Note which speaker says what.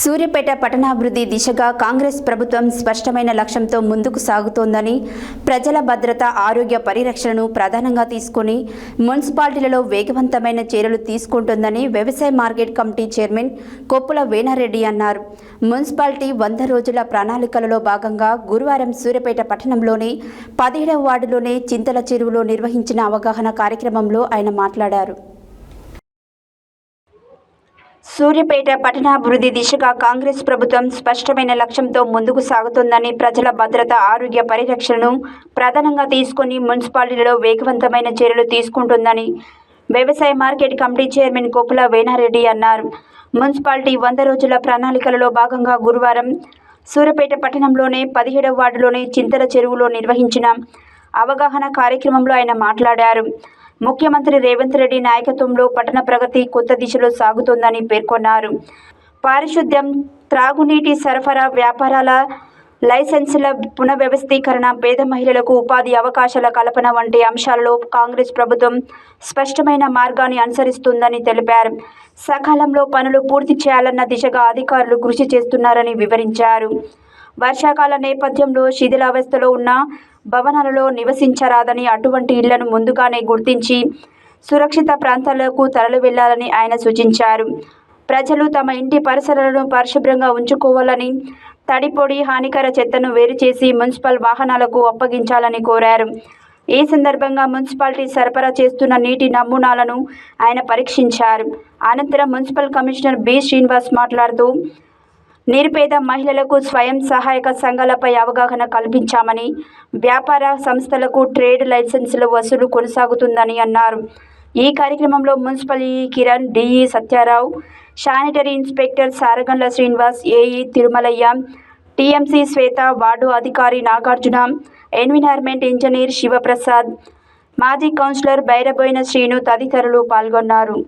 Speaker 1: సూర్యపేట పట్టణాభివృద్ధి దిశగా కాంగ్రెస్ ప్రభుత్వం స్పష్టమైన లక్ష్యంతో ముందుకు సాగుతోందని ప్రజల భద్రత ఆరోగ్య పరిరక్షణను ప్రధానంగా తీసుకుని మున్సిపాలిటీలలో వేగవంతమైన చర్యలు తీసుకుంటుందని వ్యవసాయ market committee chairman Koppula Venareddy అన్నారు. మున్సిపాలిటీ వంద రోజుల ప్రణాళికలలో భాగంగా గురువారం సూర్యపేట పట్టణంలోని పదిహేడవ వార్డులోని చింతల చెరువులో నిర్వహించిన అవగాహన కార్యక్రమంలో ఆయన మాట్లాడారు. సూర్యపేట పట్టణాభివృద్ధి దిశగా కాంగ్రెస్ ప్రభుత్వం స్పష్టమైన లక్ష్యంతో ముందుకు సాగుతోందని ప్రజల భద్రత ఆరోగ్య పరిరక్షణను ప్రధానంగా తీసుకుని మున్సిపాలిటీలలో వేగవంతమైన చర్యలు తీసుకుంటుందని వ్యవసాయ market committee chairman Kopula Venareddy అన్నారు. మున్సిపాలిటీ వంద రోజుల ప్రణాళికలలో భాగంగా గురువారం సూర్యపేట పట్టణంలోనే పదిహేడవ వార్డులోని చింతల చెరువులో నిర్వహించిన అవగాహన కార్యక్రమంలో ఆయన మాట్లాడారు. ముఖ్యమంత్రి రేవంత్ రెడ్డి నాయకత్వంలో పట్టణ ప్రగతి కొత్త దిశలో సాగుతోందని పేర్కొన్నారు. పారిశుద్ధ్యం త్రాగునీటి సరఫరా వ్యాపారాల లైసెన్సుల పునఃవ్యవస్థీకరణ పేద మహిళలకు ఉపాధి అవకాశాల కల్పన వంటి అంశాలలో కాంగ్రెస్ ప్రభుత్వం స్పష్టమైన మార్గాన్ని అనుసరిస్తుందని తెలిపారు. సకాలంలో పనులు పూర్తి చేయాలన్న దిశగా అధికారులు కృషి చేస్తున్నారని వివరించారు. వర్షాకాల నేపథ్యంలో శిథిలావస్థలో ఉన్న భవనాలలో నివసించరాదని అటువంటి ఇళ్ళను ముందుగానే గుర్తించి సురక్షిత ప్రాంతాలకు తరలి వెళ్ళాలని ఆయన సూచించారు. ప్రజలు తమ ఇంటి పరిసరాలను పరిశుభ్రంగా ఉంచుకోవాలని తడిపొడి హానికర చెత్తను వేరు చేసి మున్సిపల్ వాహనాలకు అప్పగించాలని కోరారు. ఈ సందర్భంగా మున్సిపాలిటీ సరఫరా చేస్తున్న నీటి నమూనాలను ఆయన పరీక్షించారు. అనంతరం మున్సిపల్ కమిషనర్ బి. శ్రీనివాస్ మాట్లాడుతూ నిరుపేద మహిళలకు స్వయం సహాయక సంఘాలపై అవగాహన కల్పించామని వ్యాపార సంస్థలకు ట్రేడ్ లైసెన్సుల వసూలు కొనసాగుతుందని అన్నారు. ఈ కార్యక్రమంలో మున్సిపల్ ఈ Kiran DE Satyarao sanitary inspector Saragandla Srinivas AE Tirumalaiah TMC Swetha ward అధికారి నాగార్జున ఎన్విరాన్మెంట్ ఇంజనీర్ శివప్రసాద్ మాజీ కౌన్సిలర్ బైరబోయిన శ్రీను తదితరులు పాల్గొన్నారు.